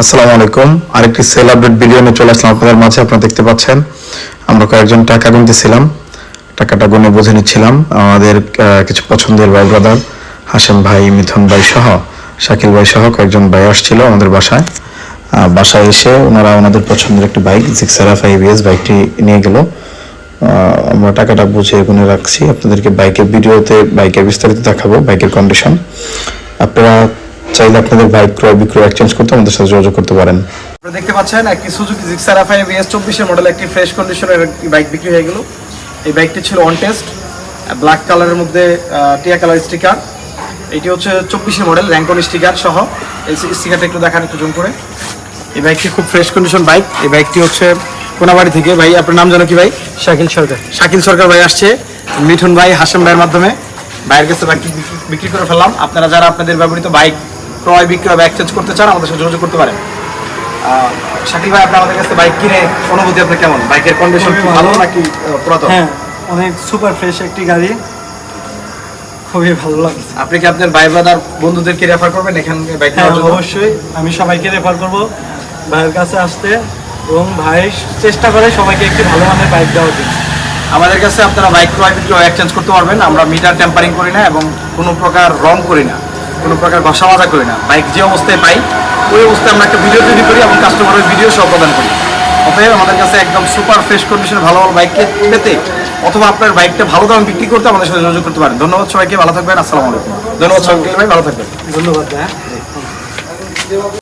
আসসালামু আলাইকুম। আরেকটি সেল আপডেট নিয়ে চলে আসলাম। আপনাদের মাঝে আপনারা দেখতে পাচ্ছেন, আমরা কয়েকজন টাকা গুনতেছিলাম। টাকাটা গুনে বুঝে নিচ্ছিলাম। আমাদের কিছু পছন্দের ভাই ব্রাদার হাসেম ভাই, মিথুন ভাই সহ, শাকিল ভাই সহ কয়েকজন ভাই আসছিল আমাদের বাসায়। বাসায় এসে ওনারা ওনাদের পছন্দের একটি বাইক জিক্সারা ফাইভ ইএস বাইকটি নিয়ে গেল। আমরা টাকাটা বুঝে গুনে রাখছি। আপনাদেরকে বাইকের ভিডিওতে, বাইকের বিস্তারিত দেখাবো, বাইকের কন্ডিশন আপনারা চাইলে আপনাদের বাইক ক্রয় বিক্রয় এক্সচেঞ্জ করতে আমাদের সাথে যোগাযোগ করতে পারেন। আপনারা দেখতে পাচ্ছেন একটি সুজুকি জিক্সার এফআই বিএস চব্বিশের মডেল একটি ফ্রেশ কন্ডিশনের একটি বাইক বিক্রি হয়ে গেল। এই বাইকটি ছিল অন টেস্ট ব্ল্যাক কালারের মধ্যে টিয়া কালার স্টিকার এটি হচ্ছে চব্বিশের মডেল র্যাঙ্কন স্টিকার সহ। এই স্টিকারটা একটু দেখান একটু জুম করে। এই বাইকটি খুব ফ্রেশ কন্ডিশন বাইক এই বাইকটি হচ্ছে কোনাবাড়ি থেকে। ভাই আপনার নাম জানো কি ভাই? শাকিল সরকার। শাকিল সরকার ভাই আসছে মিঠুন ভাই হাসেম ভাইয়ের মাধ্যমে। ভাইয়ের কাছে বাইক বিক্রি করে ফেললাম। আপনারা যারা আপনাদের ব্যবহৃত বাইক ক্রয় বিক্রয় বা এক্সচেঞ্জ করতে চান আমাদের সাথে যোগাযোগ করতে পারেন। শাকিল ভাই আপনি আমাদের কাছে বাইক কিনে অনুভূতি আপনার কেমন? বাইকের কন্ডিশন কি ভালো নাকি পুরাতন? হ্যাঁ অনেক সুপার ফ্রেশ একটি গাড়ি। খুবই ভালো লাগছে। আপনি কি আপনার ভাই ব্রাদার বন্ধুদেরকে রেফার করবেন? এখানে বাইক হ্যাঁ অবশ্যই। আমি সবাইকে রেফার করব ভাইয়ের কাছে আসতে এবং ভাই চেষ্টা করে সবাইকে একটি ভালো মানের বাইক দেওয়ার জন্য। আমাদের কাছে আপনারা বাইক ক্রয় বিক্রয় এক্সচেঞ্জ করতে পারবেন। আমরা মিটার টেম্পারিং করি না এবং কোনো প্রকার রং করি না। কোনো প্রকার ঘষা মাজা করি না। বাইক যে অবস্থায় পাই ওই অবস্থায় আমরা একটা ভিডিও তৈরি করি এবং কাস্টমারের ভিডিও সহ প্রদান করি। অতএব আমাদের কাছে একদম সুপার ফ্রেশ কন্ডিশনে ভালো ভালো বাইককে পেতে অথবা আপনার বাইকটা ভালো দামে বিক্রি করতে আমাদের সাথে যোগাযোগ করতে পারেন। ধন্যবাদ সবাইকে ভালো থাকবেন আসসালামু আলাইকুম। ধন্যবাদ সবাইকে ভাই ভালো থাকবেন। ধন্যবাদ হ্যাঁ।